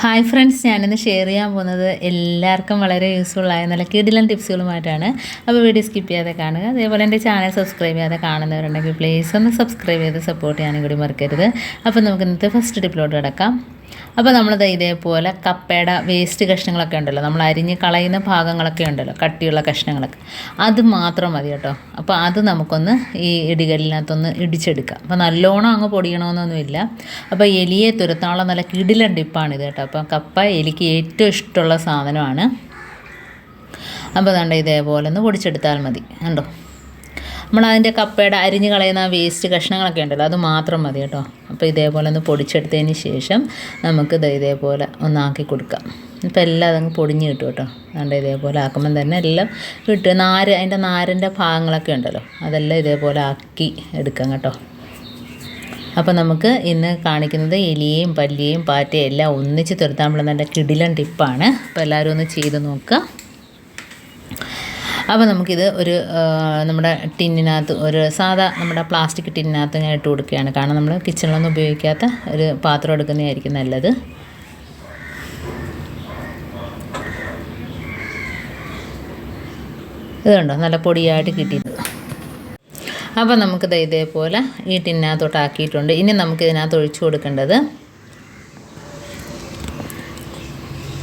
Hi friends ഞാനിന്ന് share ചെയ്യാൻ പോകുന്നത് എല്ലാവർക്കും വളരെ യൂസ്ഫുൾ ആയ നല്ല കിടിലൻ ടിപ്സുകളുമായിട്ടാണ് അപ്പോൾ വീഡിയോ സ്കിപ്പ് ചെയ്യാതെ കാണുക. അതേപോലെ എന്റെ ചാനൽ സബ്സ്ക്രൈബ് ചെയ്യാതെ കാണുന്നവരുണ്ടെങ്കിൽ പ്ലീസ് ഒന്ന് സബ്സ്ക്രൈബ് ചെയ്ത് സപ്പോർട്ട് ചെയ്യാനും കൂടി മറക്കരുത്. അപ്പോൾ നമുക്ക് ഇന്നത്തെ ഫസ്റ്റ് ടിപ്പിലോട്ട് കിടക്കാം. അപ്പോൾ നമ്മളത് ഇതേപോലെ കപ്പയുടെ വേസ്റ്റ് കഷ്ണങ്ങളൊക്കെ ഉണ്ടല്ലോ. നമ്മൾ അരിഞ്ഞ് കളയുന്ന ഭാഗങ്ങളൊക്കെ ഉണ്ടല്ലോ കട്ടിയുള്ള കഷ്ണങ്ങളൊക്കെ. അത് മാത്രം മതി കേട്ടോ. അപ്പോൾ അത് നമുക്കൊന്ന് ഈ ഇടികല്ലിനകത്തൊന്ന് ഇടിച്ചെടുക്കാം. അപ്പോൾ നല്ലോണം അങ്ങ് പൊടിയണമെന്നൊന്നുമില്ല അപ്പോൾ എലിയെ തുരത്താനുള്ള നല്ല കിടിലൻ ടിപ്പാണിത് കേട്ടോ. അപ്പോൾ കപ്പ എലിക്ക് ഏറ്റവും ഇഷ്ടമുള്ള സാധനമാണ്. അപ്പോൾ അതുകൊണ്ട് ഇതേപോലെ ഒന്ന് പൊടിച്ചെടുത്താൽ മതി. കണ്ടോ? നമ്മൾ അതിന്റെ കപ്പയുടെ അരിഞ്ഞ് കളയുന്ന വേസ്റ്റ് കഷ്ണങ്ങളൊക്കെ ഉണ്ടല്ലോ അത് മാത്രം മതി കേട്ടോ. അപ്പോൾ ഇതേപോലെ ഒന്ന് പൊടിച്ചെടുത്തതിന് ശേഷം നമുക്ക് ഇത് ഇതേപോലെ ഒന്നാക്കി കൊടുക്കാം. ഇപ്പം എല്ലാം അതങ്ങ് പൊടിഞ്ഞ് കിട്ടും കേട്ടോ. അതുകൊണ്ട് ഇതേപോലെ ആക്കുമ്പം തന്നെ എല്ലാം കിട്ടും. നാര് അതിന്റെ നാരിന്റെ ഭാഗങ്ങളൊക്കെ ഉണ്ടല്ലോ അതെല്ലാം ഇതേപോലെ ആക്കി എടുക്കാം കേട്ടോ. അപ്പോൾ നമുക്ക് ഇന്ന് കാണിക്കുന്നത് എലിയെയും പല്ലിയെയും പാറ്റയും എല്ലാം ഒന്നിച്ച് തുരത്താൻ നല്ല കിടിലൻ ടിപ്പാണ്. അപ്പോൾ എല്ലാവരും ഒന്ന് ചെയ്ത് നോക്കുക. അപ്പോൾ നമുക്കിത് ഒരു നമ്മുടെ ടിന്നിനകത്ത് ഒരു സാധാ നമ്മുടെ പ്ലാസ്റ്റിക് ടിന്നിനകത്ത് ഞാൻ ഇട്ട് കൊടുക്കുകയാണ്. കാരണം നമ്മൾ കിച്ചണിലൊന്നും ഉപയോഗിക്കാത്ത ഒരു പാത്രം എടുക്കുന്നതായിരിക്കും നല്ലത്. ഇതുണ്ടോ നല്ല പൊടിയായിട്ട് കിട്ടിയിട്ടുണ്ട് അപ്പോൾ നമുക്കിത് ഇതേപോലെ ഈ ടിന്നകത്തോട്ട് ആക്കിയിട്ടുണ്ട്. ഇനി നമുക്ക് ഇതിനകത്ത് ഒഴിച്ചു കൊടുക്കേണ്ടത്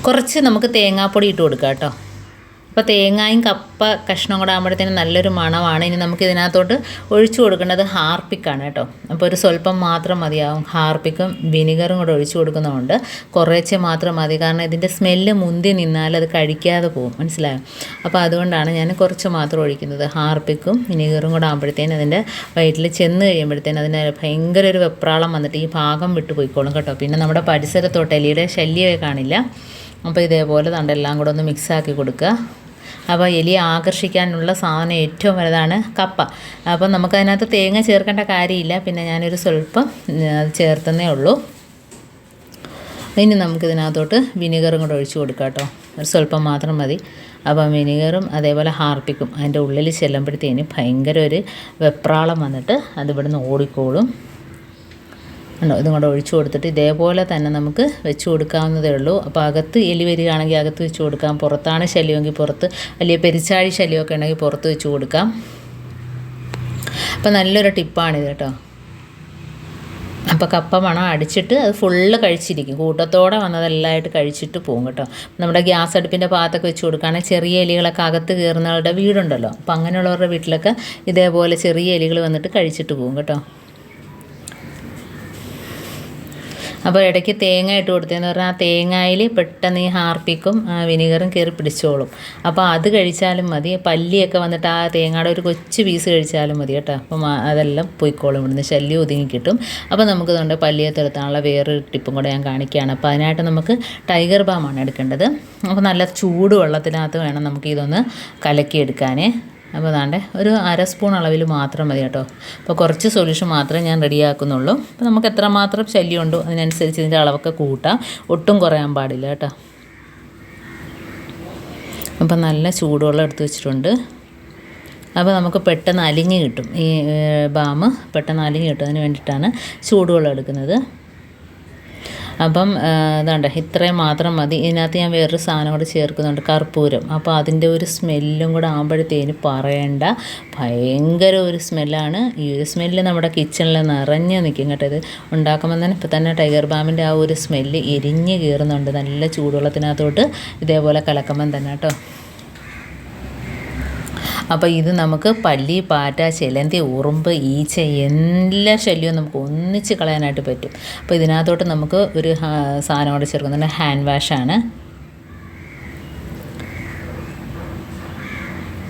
കുറച്ച് നമുക്ക് തേങ്ങാപ്പൊടി ഇട്ട് കൊടുക്കാം കേട്ടോ. അപ്പോൾ തേങ്ങായും കപ്പ കഷ്ണം കൂടെ ആകുമ്പോഴത്തേനും നല്ലൊരു മണമാണ്. ഇനി നമുക്ക് ഇതിനകത്തോട്ട് ഒഴിച്ചു കൊടുക്കേണ്ടത് ഹാർപ്പിക്കാണ് കേട്ടോ. അപ്പോൾ ഒരു സ്വല്പം മാത്രം മതിയാവും. ഹാർപ്പിക്കും വിനിഗറും കൂടെ ഒഴിച്ചു കൊടുക്കുന്നതുകൊണ്ട് കുറേച്ചേ മാത്രം മതി. കാരണം ഇതിന്റെ സ്മെല്ല് മുന്തി നിന്നാൽ അത് കഴിക്കാതെ പോകും. മനസ്സിലായോ? അപ്പോൾ അതുകൊണ്ടാണ് ഞാൻ കുറച്ച് മാത്രം ഒഴിക്കുന്നത്. ഹാർപ്പിക്കും വിനിഗറും കൂടെ ആകുമ്പോഴത്തേനും അതിന്റെ വയറ്റിൽ ചെന്ന് കഴിയുമ്പോഴത്തേനും അതിന് ഭയങ്കര ഒരു വെപ്രാളം വന്നിട്ട് ഈ ഭാഗം വിട്ടു പോയിക്കോളും കേട്ടോ. പിന്നെ നമ്മുടെ പരിസരത്തോട്ട് എലിയുടെ ശല്യമേ കാണില്ല. അപ്പോൾ ഇതേപോലെ തണ്ടെല്ലാം കൂടെ ഒന്ന് മിക്സാക്കി കൊടുക്കുക. അപ്പോൾ എലിയെ ആകർഷിക്കാനുള്ള സാധനം ഏറ്റവും വലുതാണ് കപ്പ. അപ്പോൾ നമുക്കതിനകത്ത് തേങ്ങ ചേർക്കേണ്ട കാര്യമില്ല. പിന്നെ ഞാനൊരു സ്വല്പം ചേർത്തന്നേ ഉള്ളൂ. ഇനി നമുക്കിതിനകത്തോട്ട് വിനീഗറും കൂടെ ഒഴിച്ച് കൊടുക്കാം കേട്ടോ. ഒരു സ്വല്പം മാത്രം മതി. അപ്പം വിനീഗറും അതേപോലെ ഹാർപ്പിക്കും. അതിന്റെ ഉള്ളിൽ ചെല്ലുമ്പോഴത്തേന് ഭയങ്കര ഒരു വെപ്രാളം വന്നിട്ട് അതിവിടുന്ന് ഓടിക്കോളും. ഉണ്ടോ? ഇതും കൂടെ ഒഴിച്ചു കൊടുത്തിട്ട് ഇതേപോലെ തന്നെ നമുക്ക് വെച്ച് കൊടുക്കാവുന്നതേ ഉള്ളൂ. അപ്പോൾ അകത്ത് എലി വരികയാണെങ്കിൽ അകത്ത് വെച്ച് കൊടുക്കാം. പുറത്താണ് ശല്യമെങ്കിൽ പുറത്ത് വലിയ പെരിച്ചാഴി ശല്യമൊക്കെ ഉണ്ടെങ്കിൽ പുറത്ത് വെച്ച് കൊടുക്കാം. അപ്പോൾ നല്ലൊരു ടിപ്പാണിത് കേട്ടോ. അപ്പോൾ കപ്പ മണം അടിച്ചിട്ട് അത് ഫുള്ള് കഴിച്ചിരിക്കും. കൂട്ടത്തോടെ വന്നതെല്ലാമായിട്ട് കഴിച്ചിട്ട് പോകും കേട്ടോ. നമ്മുടെ ഗ്യാസ് അടുപ്പിന്റെ ഭാഗത്തൊക്കെ വെച്ച് കൊടുക്കുകയാണെങ്കിൽ ചെറിയ എലികളൊക്കെ അകത്ത് കയറുന്നവരുടെ വീടുണ്ടല്ലോ. അപ്പോൾ അങ്ങനെയുള്ളവരുടെ വീട്ടിലൊക്കെ ഇതേപോലെ ചെറിയ എലികൾ വന്നിട്ട് കഴിച്ചിട്ട് പോകും കേട്ടോ. അപ്പോൾ ഇടയ്ക്ക് തേങ്ങ ഇട്ട് കൊടുത്തതെന്ന് പറഞ്ഞാൽ ആ തേങ്ങയിൽ പെട്ടെന്ന് ഈ ഹാർപ്പിക്കും ആ വിനീഗറും കയറി പിടിച്ചോളും. അപ്പോൾ അത് കഴിച്ചാലും മതി. പല്ലിയൊക്കെ വന്നിട്ട് ആ തേങ്ങയുടെ ഒരു കൊച്ചു പീസ് കഴിച്ചാലും മതി കേട്ടോ. അപ്പം അതെല്ലാം പോയിക്കോളും ഇവിടുന്ന്. ശല്യം ഒതുങ്ങി കിട്ടും. അപ്പോൾ നമുക്ക് ഇതുകൊണ്ട് പല്ലിയെ തെളുത്താനുള്ള വേറൊരു ടിപ്പും കൂടെ ഞാൻ കാണിക്കുകയാണ്. അപ്പോൾ അതിനായിട്ട് നമുക്ക് ടൈഗർ ബാമാണ് എടുക്കേണ്ടത്. അപ്പോൾ നല്ല ചൂട് വെള്ളത്തിനകത്ത് വേണം നമുക്ക് ഇതൊന്ന് കലക്കിയെടുക്കാനേ. അപ്പോൾ അതാണ്ട് ഒരു അര സ്പൂൺ അളവിൽ മാത്രം മതി കേട്ടോ. അപ്പോൾ കുറച്ച് സൊല്യൂഷൻ മാത്രമേ ഞാൻ റെഡിയാക്കുന്നുള്ളൂ അപ്പോൾ നമുക്ക് എത്രമാത്രം ശല്യം ഉണ്ടോ അതിനനുസരിച്ച് ഇതിന്റെ അളവൊക്കെ കൂട്ടാം. ഒട്ടും കുറയാൻ പാടില്ല കേട്ടോ. അപ്പം നല്ല ചൂടുവെള്ളം എടുത്ത് വെച്ചിട്ടുണ്ട്. അപ്പോൾ നമുക്ക് പെട്ടെന്ന് അലിഞ്ഞ് കിട്ടും. ഈ ബാം പെട്ടെന്ന് അലിഞ്ഞ് കിട്ടും. അതിന് വേണ്ടിയിട്ടാണ് ചൂടുവെള്ളം എടുക്കുന്നത്. അപ്പം ഇതാണ്ട് ഇത്രയും മാത്രം മതി. ഇതിനകത്ത് ഞാൻ വേറൊരു സാധനം കൂടെ ചേർക്കുന്നുണ്ട് കർപ്പൂരം. അപ്പോൾ അതിന്റെ ഒരു സ്മെല്ലും കൂടെ ആകുമ്പോഴത്തേന് പറയണ്ട ഭയങ്കര ഒരു സ്മെല്ലാണ്. ഈ ഒരു സ്മെല്ല് നമ്മുടെ കിച്ചണിൽ നിറഞ്ഞ് നിൽക്കും കേട്ടോ ഇത്. ഉണ്ടാക്കുമ്പോൾ തന്നെ ഇപ്പം തന്നെ ടൈഗർ ബാമിന്റെ ആ ഒരു സ്മെല്ല് എരിഞ്ഞ് കീറുന്നുണ്ട് നല്ല ചൂടുവെള്ളത്തിനകത്തോട്ട്. ഇതേപോലെ കലക്കുമ്പം തന്നെ കേട്ടോ. അപ്പോൾ ഇത് നമുക്ക് പള്ളി പാറ്റ ചിലന്തി ഉറുമ്പ് ഈച്ച എല്ലാ ശല്യവും നമുക്ക് ഒന്നിച്ച് കളയാനായിട്ട് പറ്റും. അപ്പോൾ ഇതിനകത്തോട്ട് നമുക്ക് ഒരു സാധനം കൂടെ ചേർക്കുന്നുണ്ട്. ഹാൻഡ് വാഷാണ്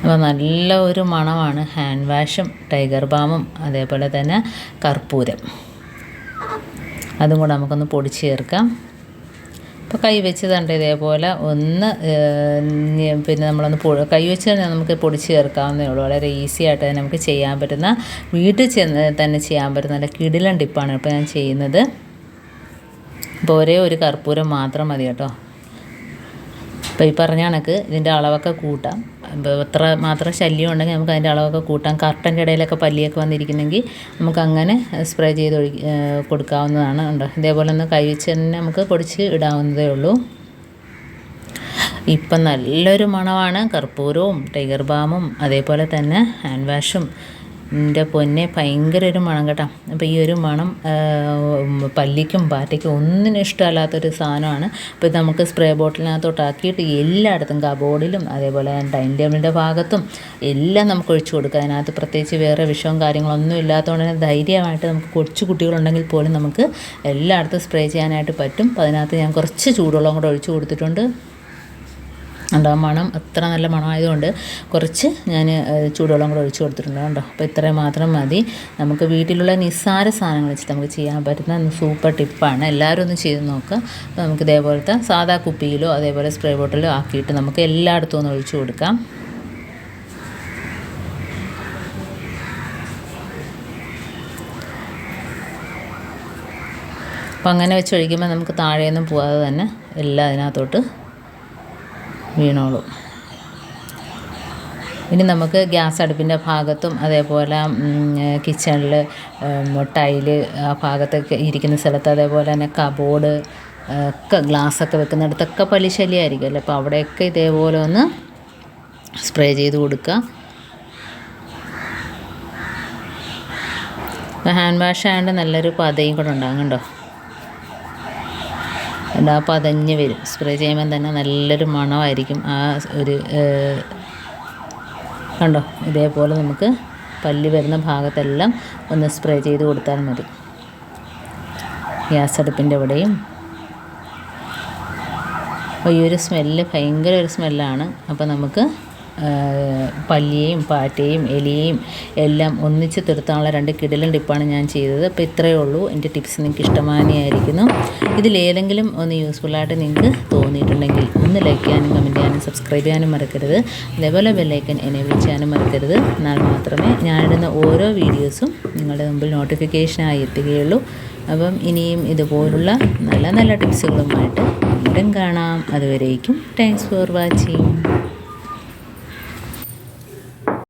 അപ്പോൾ നല്ല ഒരു മണമാണ്. ഹാൻഡ് വാഷും ടൈഗർ ബാമും അതേപോലെ തന്നെ കർപ്പൂരം. അതും കൂടെ നമുക്കൊന്ന് പൊടിച്ച് ചേർക്കാം. അപ്പോൾ കൈ വെച്ച് ഇതേപോലെ ഒന്ന് പിന്നെ നമ്മളൊന്ന് പൊ കൈ വെച്ച് തന്നെ നമുക്ക് പൊടിച്ച് ചേർക്കാവുന്നേ ഉള്ളൂ. വളരെ ഈസി ആയിട്ട് തന്നെ നമുക്ക് ചെയ്യാൻ പറ്റുന്ന വീട്ടിൽ ചെന്ന് തന്നെ ചെയ്യാൻ പറ്റുന്ന നല്ല കിടിലൻ ടിപ്പാണ് ഇപ്പോൾ ഞാൻ ചെയ്യുന്നത്. അപ്പോൾ ഒരേ ഒരു കർപ്പൂരം മാത്രം മതി കേട്ടോ. അപ്പോൾ ഈ പറഞ്ഞ കണക്ക് ഇതിന്റെ അളവൊക്കെ കൂട്ടാം. എത്ര മാത്രം ശല്യം ഉണ്ടെങ്കിൽ നമുക്ക് അതിന്റെ അളവൊക്കെ കൂട്ടാം. കർട്ടന്റെ ഇടയിലൊക്കെ പല്ലിയൊക്കെ വന്നിരിക്കുന്നെങ്കിൽ നമുക്ക് അങ്ങനെ സ്പ്രേ ചെയ്ത് ഒഴി കൊടുക്കാവുന്നതാണ് ഉണ്ട്? ഇതേപോലെ ഒന്ന് കൈ വെച്ച് തന്നെ നമുക്ക് പൊടിച്ച് ഇടാവുന്നതേ ഉള്ളൂ. ഇപ്പം നല്ലൊരു മണമാണ്. കർപ്പൂരവും ടൈഗർ ബാമും അതേപോലെ തന്നെ ഹാൻഡ് വാഷും എന്റെ പൊന്നെ ഭയങ്കര ഒരു മണം കേട്ടോ. അപ്പോൾ ഈ ഒരു മണം പല്ലിക്കും പാറ്റയ്ക്കും ഒന്നിനും ഇഷ്ടമല്ലാത്തൊരു സാധനമാണ്. അപ്പോൾ ഇത് നമുക്ക് സ്പ്രേ ബോട്ടിലിനകത്തോട്ടാക്കിയിട്ട് എല്ലായിടത്തും കബോർഡിലും അതേപോലെ ഡൈനിങ് ടേബിളിന്റെ ഭാഗത്തും എല്ലാം നമുക്ക് ഒഴിച്ചു കൊടുക്കുക. അതിനകത്ത് പ്രത്യേകിച്ച് വേറെ വിഷവും കാര്യങ്ങളൊന്നും ഇല്ലാത്തതുകൊണ്ട് തന്നെ ധൈര്യമായിട്ട് നമുക്ക് കൊച്ചു കുട്ടികളുണ്ടെങ്കിൽ പോലും നമുക്ക് എല്ലായിടത്തും സ്പ്രേ ചെയ്യാനായിട്ട് പറ്റും. അപ്പോൾ അതിനകത്ത് ഞാൻ കുറച്ച് ചൂടുവെള്ളം കൂടെ ഒഴിച്ചു കൊടുത്തിട്ടുണ്ട്. ഉണ്ട് ആ മണം അത്ര നല്ല മണമായതുകൊണ്ട് കുറച്ച് ഞാൻ ചൂടുവെള്ളം കൂടെ ഒഴിച്ചു കൊടുത്തിട്ടുണ്ട് കേട്ടോ അപ്പോൾ ഇത്രയും മാത്രം മതി. നമുക്ക് വീട്ടിലുള്ള നിസ്സാര സാധനങ്ങൾ വെച്ചിട്ട് നമുക്ക് ചെയ്യാൻ പറ്റുന്ന സൂപ്പർ ടിപ്പാണ്. എല്ലാവരും ഒന്ന് ചെയ്ത് നോക്കുക അപ്പോൾ നമുക്ക് ഇതേപോലത്തെ സാധാ കുപ്പിയിലോ അതേപോലെ സ്പ്രേ ബോട്ടിലോ ആക്കിയിട്ട് നമുക്ക് എല്ലായിടത്തും ഒന്ന് ഒഴിച്ചു കൊടുക്കാം. അപ്പം അങ്ങനെ വെച്ച് ഒഴിക്കുമ്പോൾ നമുക്ക് താഴെയൊന്നും പോകാതെ തന്നെ എല്ലാം അതിനകത്തോട്ട് വീണോളും. ഇനി നമുക്ക് ഗ്യാസ് അടുപ്പിന്റെ ഭാഗത്തും അതേപോലെ കിച്ചണിൽ ടൈൽ ആ ഭാഗത്തൊക്കെ ഇരിക്കുന്ന സ്ഥലത്ത് അതേപോലെ തന്നെ കബോർഡ് ഒക്കെ ഗ്ലാസ്സൊക്കെ വെക്കുന്നിടത്തൊക്കെ പലിശല്യമായിരിക്കുമല്ലോ അപ്പോൾ അവിടെയൊക്കെ ഇതേപോലെ ഒന്ന് സ്പ്രേ ചെയ്ത് കൊടുക്കുക. ഹാൻഡ് വാഷ് ആയതുകൊണ്ട് നല്ലൊരു പതയും കൂടെ ഉണ്ടാകും കണ്ടോ? എന്താ പതഞ്ഞ് വരും. സ്പ്രേ ചെയ്യുമ്പം തന്നെ നല്ലൊരു മണമായിരിക്കും ആ ഒരു കണ്ടോ? ഇതേപോലെ നമുക്ക് പല്ലി വരുന്ന ഭാഗത്തെല്ലാം ഒന്ന് സ്പ്രേ ചെയ്ത് കൊടുത്താൽ മതി. ഗ്യാസ് അടുപ്പിന്റെ അവിടെയും. ഈ ഒരു സ്മെല്ല് ഭയങ്കര ഒരു സ്മെല്ലാണ് അപ്പോൾ നമുക്ക് പല്ലിയെയും പാറ്റയും എലിയെയും എല്ലാം ഒന്നിച്ച് തീർത്താനുള്ള രണ്ട് കിടലും ടിപ്പാണ് ഞാൻ ചെയ്തത്. അപ്പോൾ ഇത്രയേ ഉള്ളൂ. എന്റെ ടിപ്സ് നിങ്ങൾക്ക് ഇഷ്ടമാനിയായിരിക്കുന്നു ഇതിലേതെങ്കിലും ഒന്ന് യൂസ്ഫുള്ളായിട്ട് നിങ്ങൾക്ക് തോന്നിയിട്ടുണ്ടെങ്കിൽ ഒന്ന് ലൈക്ക് ചെയ്യാനും കമന്റ് ചെയ്യാനും സബ്സ്ക്രൈബ് ചെയ്യാനും മറക്കരുത്. അതേപോലെ ബെല്ലൈക്കൻ എനേബിൾ ചെയ്യാനും മറക്കരുത്. എന്നാൽ മാത്രമേ ഞാനിടുന്ന ഓരോ വീഡിയോസും നിങ്ങളുടെ മുമ്പിൽ നോട്ടിഫിക്കേഷനായി എത്തുകയുള്ളൂ. അപ്പം ഇനിയും ഇതുപോലുള്ള നല്ല നല്ല ടിപ്സുകളുമായിട്ട് വീണ്ടും കാണാം. അതുവരേക്കും താങ്ക്സ് ഫോർ വാച്ചിങ്